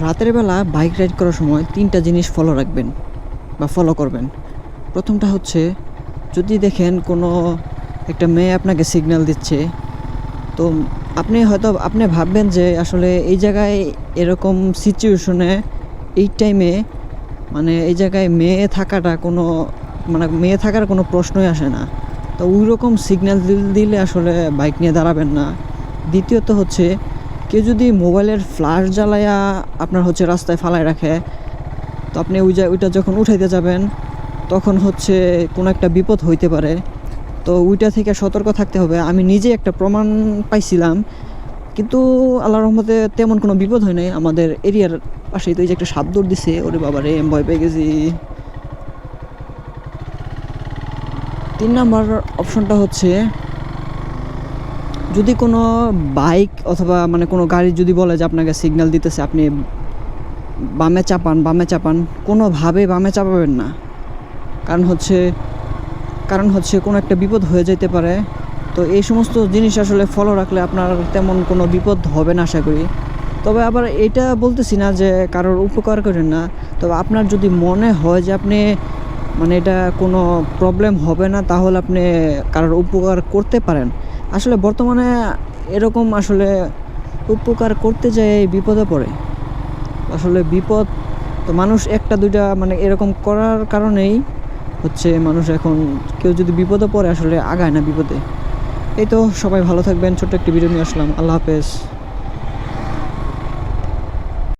রাতের বেলা bike ride করার সময় তিনটা জিনিস ফলো রাখবেন বা ফলো করবেন। প্রথমটা হচ্ছে, যদি দেখেন কোনো একটা মেয়ে আপনাকে সিগন্যাল দিচ্ছে, তো আপনি হয়তো, আপনি ভাববেন যে আসলে এই জায়গায় এরকম সিচুয়েশনে এই টাইমে মানে এই জায়গায় মেয়ে থাকাটা কোনো মানে মেয়ে থাকার কোনো প্রশ্নই আসে না। তো ওই রকম সিগন্যাল দিলে আসলে বাইক নিয়ে দাঁড়াবেন না। দ্বিতীয়ত হচ্ছে কেউ যদি মোবাইলের ফ্ল্যাশ জ্বালায়া আপনার হচ্ছে রাস্তায় ফালায় রাখে, তো আপনি ওই যা ওইটা যখন উঠাইতে যাবেন, তখন হচ্ছে কোনো একটা বিপদ হইতে পারে। তো ওইটা থেকে সতর্ক থাকতে হবে। আমি নিজে একটা প্রমাণ পাইছিলাম, কিন্তু আল্লাহ রহমতে তেমন কোনো বিপদ হয় নাই। আমাদের এরিয়ার পাশেই তো এই যে একটা সাপ দৌড় দিছে। ওরে বাবা রে ভয় পেয়ে গেছি। তিন নাম্বার অপশনটা হচ্ছে যদি কোনো বাইক অথবা মানে কোনো গাড়ি যদি বলে যে আপনাকে সিগন্যাল দিতেছে, আপনি বামে চাপান বামে চাপান কোনোভাবে বামে চাপাবেন না। কারণ হচ্ছে কারণ হচ্ছে কোনো একটা বিপদ হয়ে যেতে পারে। তো এই সমস্ত জিনিস আসলে ফলো রাখলে আপনার তেমন কোনো বিপদ হবে না, আশা করি। তবে আবার এটা বলতেছি না যে কারোর উপকার করেন না। তবে আপনার যদি মনে হয় যে আপনি মানে এটা কোনো প্রবলেম হবে না, তাহলে আপনি কারোর উপকার করতে পারেন। আসলে বর্তমানে এরকম আসলে উপকার করতে যায় বিপদে পড়ে। আসলে বিপদ তো মানুষ একটা, দুইটা মানে এরকম করার কারণেই হচ্ছে মানুষ এখন কেউ যদি বিপদে পড়ে আসলে আগায় না বিপদে। এই তো, সবাই ভালো থাকবেন। ছোট্ট একটি ভিডিও নিয়ে আসলাম। আল্লাহ হাফেজ।